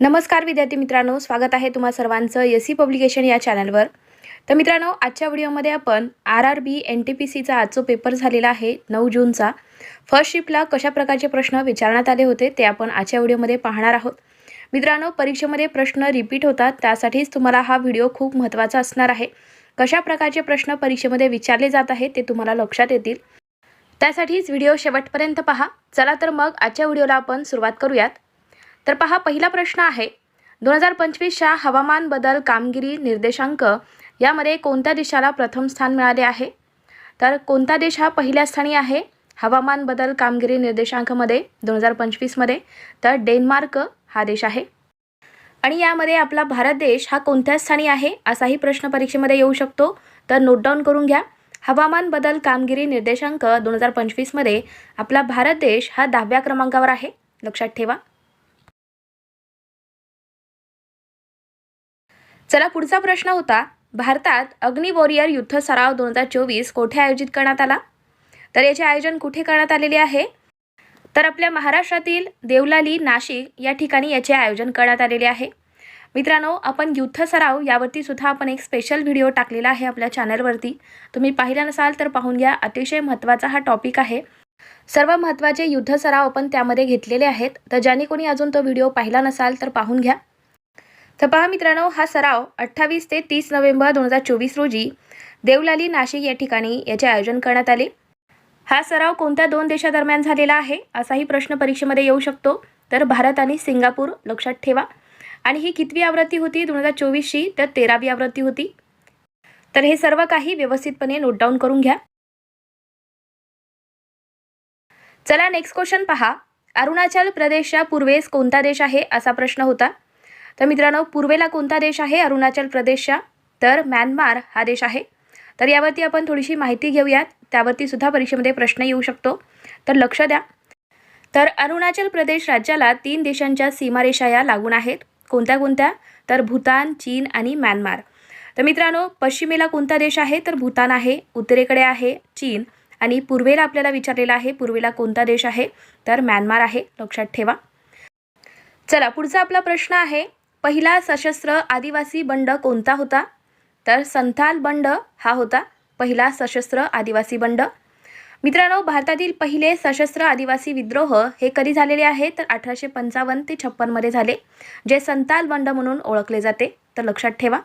नमस्कार विद्यार्थी मित्रांनो स्वागत आहे तुम्हा सर्वांचं एस सी पब्लिकेशन या चॅनलवर. तर मित्रांनो आजच्या व्हिडिओमध्ये आपण R R B N T P सीचा आजचा पेपर झालेला आहे नऊ जूनचा. फर्स्ट शिफ्टला कशा प्रकारचे प्रश्न विचारण्यात आले होते ते आपण आजच्या व्हिडिओमध्ये पाहणार आहोत. मित्रांनो परीक्षेमध्ये प्रश्न रिपीट होतात त्यासाठीच तुम्हाला हा व्हिडिओ खूप महत्त्वाचा असणार आहे. कशा प्रकारचे प्रश्न परीक्षेमध्ये विचारले जात आहेत ते तुम्हाला लक्षात येतील. त्यासाठीच व्हिडिओ शेवटपर्यंत पहा. चला तर मग आजच्या व्हिडिओला आपण सुरुवात करूयात. तर पहा पहिला प्रश्न आहे. दोन हजार पंचवीसच्या हवामान बदल कामगिरी निर्देशांक यामध्ये कोणत्या देशाला प्रथम स्थान मिळाले आहे? तर कोणता देश हा पहिल्या स्थानी आहे? हवामान बदल कामगिरी निर्देशांकमध्ये दोन हजार पंचवीसमध्ये. तर डेन्मार्क हा देश आहे. आणि यामध्ये आपला भारत देश हा कोणत्या स्थानी आहे असाही प्रश्न परीक्षेमध्ये येऊ शकतो. तर नोट डाऊन करून घ्या. हवामान बदल कामगिरी निर्देशांक दोन हजार पंचवीसमध्ये आपला भारत देश हा दहाव्या क्रमांकावर आहे. लक्षात ठेवा. चला पुढचा प्रश्न होता. भारतात अग्नि वॉरियर युद्ध सराव दोन हजार चोवीस कोठे आयोजित करण्यात आला? तर याचे आयोजन कुठे करण्यात आलेले आहे? तर आपल्या महाराष्ट्रातील देवलाली नाशिक या ठिकाणी याचे आयोजन करण्यात आलेले आहे. मित्रांनो आपण युद्ध सराव यावरती सुद्धा आपण एक स्पेशल व्हिडिओ टाकलेला आहे आपल्या चॅनलवरती तुम्ही पाहिला नसाल तर पाहून घ्या. अतिशय महत्त्वाचा हा टॉपिक आहे. सर्व महत्त्वाचे युद्ध सराव आपण त्यामध्ये घेतलेले आहेत. तर ज्याने कोणी अजून तो व्हिडिओ पाहिला नसाल तर पाहून घ्या. तर पहा मित्रांनो हा सराव अठ्ठावीस ते तीस नोव्हेंबर दोन हजार चोवीस रोजी देवलाली नाशिक या ठिकाणी याचे आयोजन करण्यात आले. हा सराव कोणत्या दोन देशादरम्यान झालेला आहे असाही प्रश्न परीक्षेमध्ये येऊ शकतो. तर भारत आणि सिंगापूर लक्षात ठेवा. आणि ही कितवी आवृत्ती होती दोन हजार चोवीसची? तर तेरावी आवृत्ती होती. तर हे सर्व काही व्यवस्थितपणे नोट डाऊन करून घ्या. चला नेक्स्ट क्वेश्चन पहा. अरुणाचल प्रदेशच्या पूर्वेस कोणता देश आहे असा प्रश्न होता. तर मित्रांनो पूर्वेला कोणता देश आहे? अरुणाचल प्रदेशच्या. तर म्यानमार हा देश आहे. तर यावरती आपण थोडीशी माहिती घेऊयात. त्यावरती सुद्धा परीक्षेमध्ये प्रश्न येऊ शकतो. तर लक्ष द्या. तर अरुणाचल प्रदेश राज्याला तीन देशांच्या सीमारेषा या लागून आहेत. कोणत्या कोणत्या? तर भूतान चीन आणि म्यानमार. तर मित्रांनो पश्चिमेला कोणता देश आहे? तर भूतान आहे उत्तरेकडे आहे चीन. आणि पूर्वेला आपल्याला विचारलेला आहे पूर्वेला कोणता देश आहे? तर म्यानमार आहे. लक्षात ठेवा. चला पुढचा आपला प्रश्न आहे. पहिला सशस्त्र आदिवासी बंड कोणता होता? तर संथाल बंड हा होता पहिला सशस्त्र आदिवासी बंड. मित्रांनो भारतातील पहिले सशस्त्र आदिवासी विद्रोह हे कधी झालेले आहे? तर अठराशे पंचावन्न ते छप्पनमध्ये झाले जे संताल बंड म्हणून ओळखले जाते. तर लक्षात ठेवा.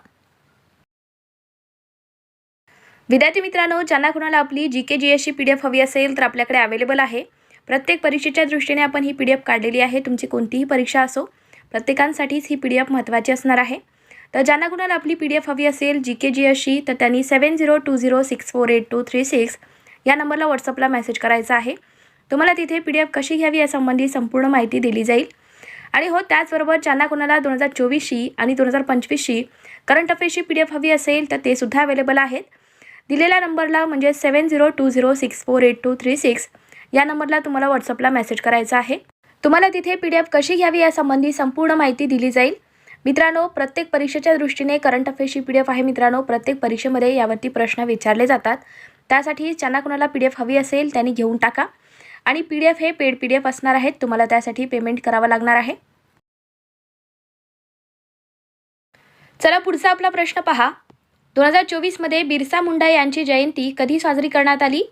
विद्यार्थी मित्रांनो ज्यांना कुणाला आपली जी के जी एसची पी डी एफ हवी असेल तर आपल्याकडे अवेलेबल आहे. प्रत्येक परीक्षेच्या दृष्टीने आपण ही पी डी एफ काढलेली आहे. तुमची कोणतीही परीक्षा असो प्रत्येकांसाठीच ही पी डी एफ महत्त्वाची असणार आहे. तर ज्यांना कुणाला आपली पी डी एफ हवी असेल जी के जी अशी तर त्यांनी seven zero two zero six four eight two three six या नंबरला व्हॉट्सअपला मेसेज करायचा आहे. तुम्हाला तिथे पी डी एफ कशी घ्यावी यासंबंधी संपूर्ण माहिती दिली जाईल. आणि हो त्याचबरोबर ज्यांना कोणाला दोन हजार चोवीसशी आणि दोन हजार पंचवीसशी करंट अफेअर्सची पी डी एफ हवी असेल तर ते सुद्धा अवेलेबल आहेत. दिलेल्या नंबरला म्हणजे seven zero two zero six four eight two three six या नंबरला तुम्हाला व्हॉट्सअपला मेसेज करायचा आहे. तुम्हाला तिथे पी डी एफ कशी घ्यावी यासंबंधी संपूर्ण माहिती दिली जाईल. मित्रांनो प्रत्येक परीक्षेच्या दृष्टीने करंट अफेअर्सची पी डी एफ आहे मित्रांनो प्रत्येक परीक्षेमध्ये यावरती प्रश्न विचारले जातात. त्यासाठी ज्यांना कोणाला पी डी एफ हवी असेल त्यांनी घेऊन टाका. आणि पी डी एफ हे पेड पी डी एफ असणार आहेत तुम्हाला त्यासाठी पेमेंट करावं लागणार आहे. चला पुढचा आपला प्रश्न पहा. दोन हजार चोवीसमध्ये बिरसा मुंडा यांची जयंती कधी साजरी करण्यात आली?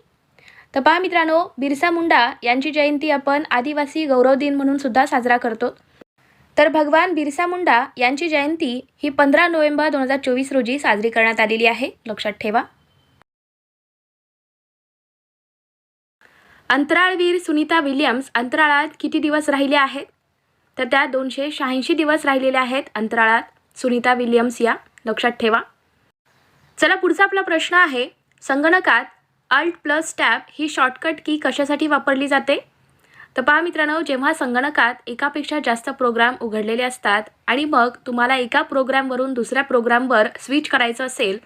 तर पहा मित्रांनो बिरसा मुंडा यांची जयंती आपण आदिवासी गौरव दिन म्हणून सुद्धा साजरा करतो. तर भगवान बिरसा मुंडा यांची जयंती ही पंधरा नोव्हेंबर दोन हजार चोवीस रोजी साजरी करण्यात आलेली आहे. लक्षात ठेवा. अंतराळवीर सुनीता विलियम्स अंतराळात किती दिवस राहिले आहेत? तर त्या दोनशे शहाऐंशी दिवस राहिलेले आहेत अंतराळात सुनीता विलियम्स या. लक्षात ठेवा. चला पुढचा आपला प्रश्न आहे. संगणकात अल्ट प्लस टॅब ही शॉर्टकट की कशासाठी वापरली जाते? तर पहा मित्रांनो जेव्हा संगणकात एकापेक्षा जास्त प्रोग्राम उघडलेले असतात आणि मग तुम्हाला एका प्रोग्रामवरून दुसऱ्या प्रोग्रामवर स्विच करायचं असेल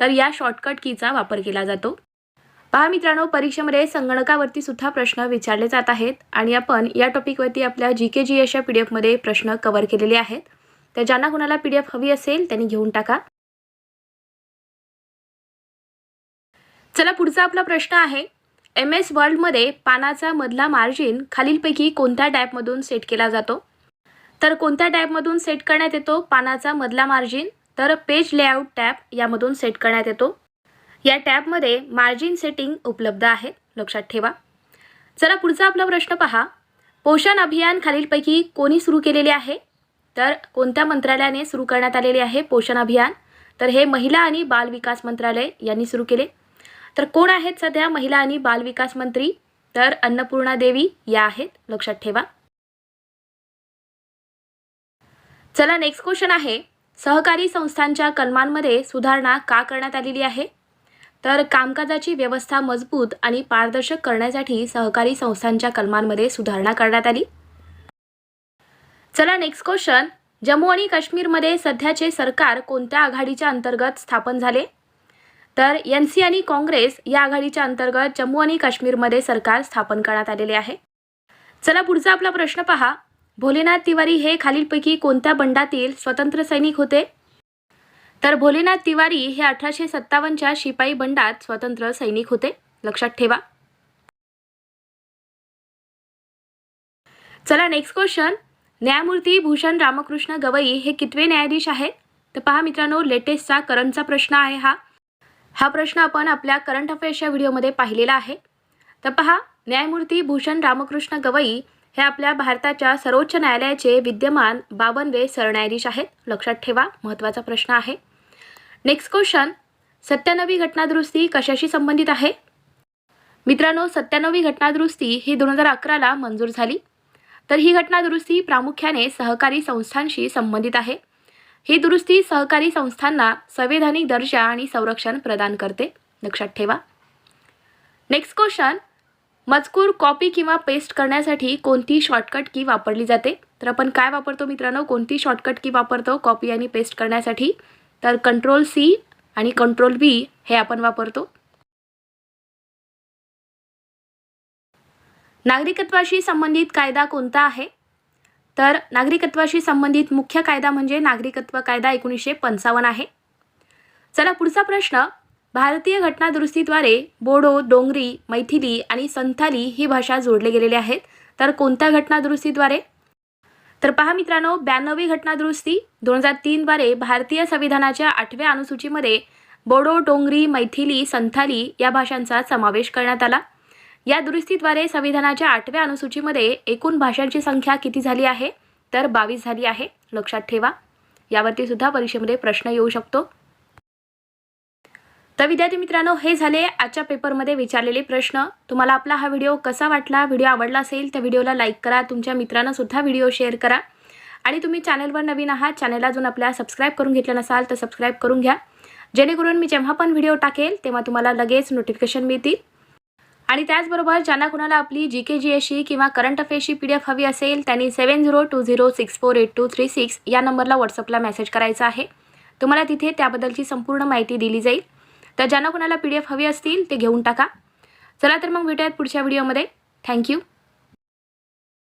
तर या शॉर्टकट कीचा वापर केला जातो. पहा मित्रांनो परीक्षेमध्ये संगणकावरती सुद्धा प्रश्न विचारले जात आहेत आणि आपण या टॉपिकवरती आपल्या जी के जी एसच्या पी डी एफमध्ये प्रश्न कवर केलेले आहेत. तर ज्यांना कुणाला पी डी एफ हवी असेल त्यांनी घेऊन टाका. चला पुढचा आपला प्रश्न आहे. एम एस वर्ल्डमध्ये पानाचा मधला मार्जिन खालीलपैकी कोणत्या टॅबमधून सेट केला जातो? तर कोणत्या टॅबमधून सेट करण्यात येतो? पानाचा मधला मार्जिन तर पेज लेआउट टॅब यामधून सेट करण्यात येतो. या टॅबमध्ये मार्जिन सेटिंग उपलब्ध आहे. लक्षात ठेवा. चला पुढचा आपला प्रश्न पहा. पोषण अभियान खालीलपैकी कोणी सुरू केलेले आहे? तर कोणत्या मंत्रालयाने सुरू करण्यात आलेले आहे पोषण अभियान? तर हे महिला आणि बाल विकास मंत्रालय यांनी सुरू केले. तर कोण आहेत सध्या महिला आणि बालविकास मंत्री? तर अन्नपूर्णा देवी या आहेत. लक्षात ठेवा. चला नेक्स्ट क्वेश्चन आहे. सहकारी संस्थांच्या कलमांमध्ये सुधारणा का करण्यात आलेली आहे? तर कामकाजाची व्यवस्था मजबूत आणि पारदर्शक करण्यासाठी सहकारी संस्थांच्या कलमांमध्ये सुधारणा करण्यात आली. चला नेक्स्ट क्वेश्चन जम्मू आणि काश्मीरमध्ये सध्याचे सरकार कोणत्या आघाडीच्या अंतर्गत स्थापन झाले? तर एन सी आणि काँग्रेस या आघाडीच्या अंतर्गत जम्मू आणि काश्मीरमध्ये सरकार स्थापन करण्यात आलेले आहे. चला पुढचा आपला प्रश्न पहा. भोलेनाथ तिवारी हे खालीलपैकी कोणत्या बंडातील स्वतंत्र सैनिक होते? तर भोलेनाथ तिवारी हे अठराशे सत्तावन्नच्या शिपाई बंडात स्वतंत्र सैनिक होते. लक्षात ठेवा. चला नेक्स्ट क्वेश्चन न्यायमूर्ती भूषण रामकृष्ण गवई हे कितवे न्यायाधीश आहेत? तर पहा मित्रांनो लेटेस्टचा करंटचा प्रश्न आहे हा. हा प्रश्न आपण आपल्या करंट अफेअर्सच्या व्हिडिओमध्ये पाहिलेला आहे. तर पहा न्यायमूर्ती भूषण रामकृष्ण गवई हे आपल्या भारताच्या सर्वोच्च न्यायालयाचे विद्यमान बावनवे सरन्यायाधीश आहेत. लक्षात ठेवा महत्त्वाचा प्रश्न आहे. नेक्स्ट क्वेश्चन सत्त्याण्णवी घटनादुरुस्ती कशाशी संबंधित आहे? मित्रांनो सत्त्याण्णवी घटनादुरुस्ती ही दोन हजार अकराला मंजूर झाली. तर ही घटनादुरुस्ती प्रामुख्याने सहकारी संस्थांशी संबंधित आहे. ही दुरुस्ती सहकारी संस्थांना संवैधानिक दर्जा आणि संरक्षण प्रदान करते. लक्षात ठेवा. नेक्स्ट क्वेश्चन मजकूर कॉपी किंवा पेस्ट करण्यासाठी कोणती शॉर्टकट की वापरली जाते? तर आपण काय वापरतो मित्रांनो? कोणती शॉर्टकट की वापरतो कॉपी आणि पेस्ट करण्यासाठी? तर कंट्रोल सी आणि कंट्रोल बी हे आपण वापरतो. नागरिकत्वाशी संबंधित कायदा कोणता आहे? तर नागरिकत्वाशी संबंधित मुख्य कायदा म्हणजे नागरिकत्व कायदा एकोणीसशे पंचावन्न आहे. चला पुढचा प्रश्न भारतीय घटनादुरुस्तीद्वारे बोडो डोंगरी मैथिली आणि संथाली ही भाषा जोडले गेलेले आहेत. तर कोणत्या घटनादुरुस्तीद्वारे? तर पहा मित्रांनो ब्याण्णवी घटनादुरुस्ती दोन हजार तीनद्वारे भारतीय संविधानाच्या आठव्या अनुसूचीमध्ये बोडो डोंगरी मैथिली संथाली या भाषांचा समावेश करण्यात आला. या दुरुस्तीद्वारे संविधानाच्या आठव्या अनुसूचीमध्ये एकूण भाषांची संख्या किती झाली आहे? तर बावीस झाली आहे. लक्षात ठेवा. यावरती सुद्धा परीक्षेमध्ये प्रश्न येऊ शकतो. तर विद्यार्थी मित्रांनो हे झाले आजच्या पेपरमध्ये विचारलेले प्रश्न. तुम्हाला आपला हा व्हिडिओ कसा वाटला? व्हिडिओ आवडला असेल तर व्हिडिओला लाईक करा. तुमच्या मित्रांना सुद्धा व्हिडिओ शेअर करा. आणि तुम्ही चॅनलवर नवीन आहात चॅनलला अजून आपल्या सबस्क्राईब करून घेतलं नसाल तर सबस्क्राईब करून घ्या. जेणेकरून मी जेव्हा पण व्हिडिओ टाकेल तेव्हा तुम्हाला लगेच नोटिफिकेशन मिळतील. आणि त्याचबरोबर ज्यांना कुणाला आपली जी के जी एसची किंवा करंट अफेअर्सची पी डी एफ हवी असेल त्यांनी seven zero two zero six four eight two three six या नंबरला व्हॉट्सअपला मेसेज करायचा आहे. तुम्हाला तिथे त्याबद्दलची संपूर्ण माहिती दिली जाईल. तर ज्यांना कुणाला पी डी एफ हवी असतील ते घेऊन टाका. चला तर मग भेटूयात पुढच्या व्हिडिओमध्ये थँक्यू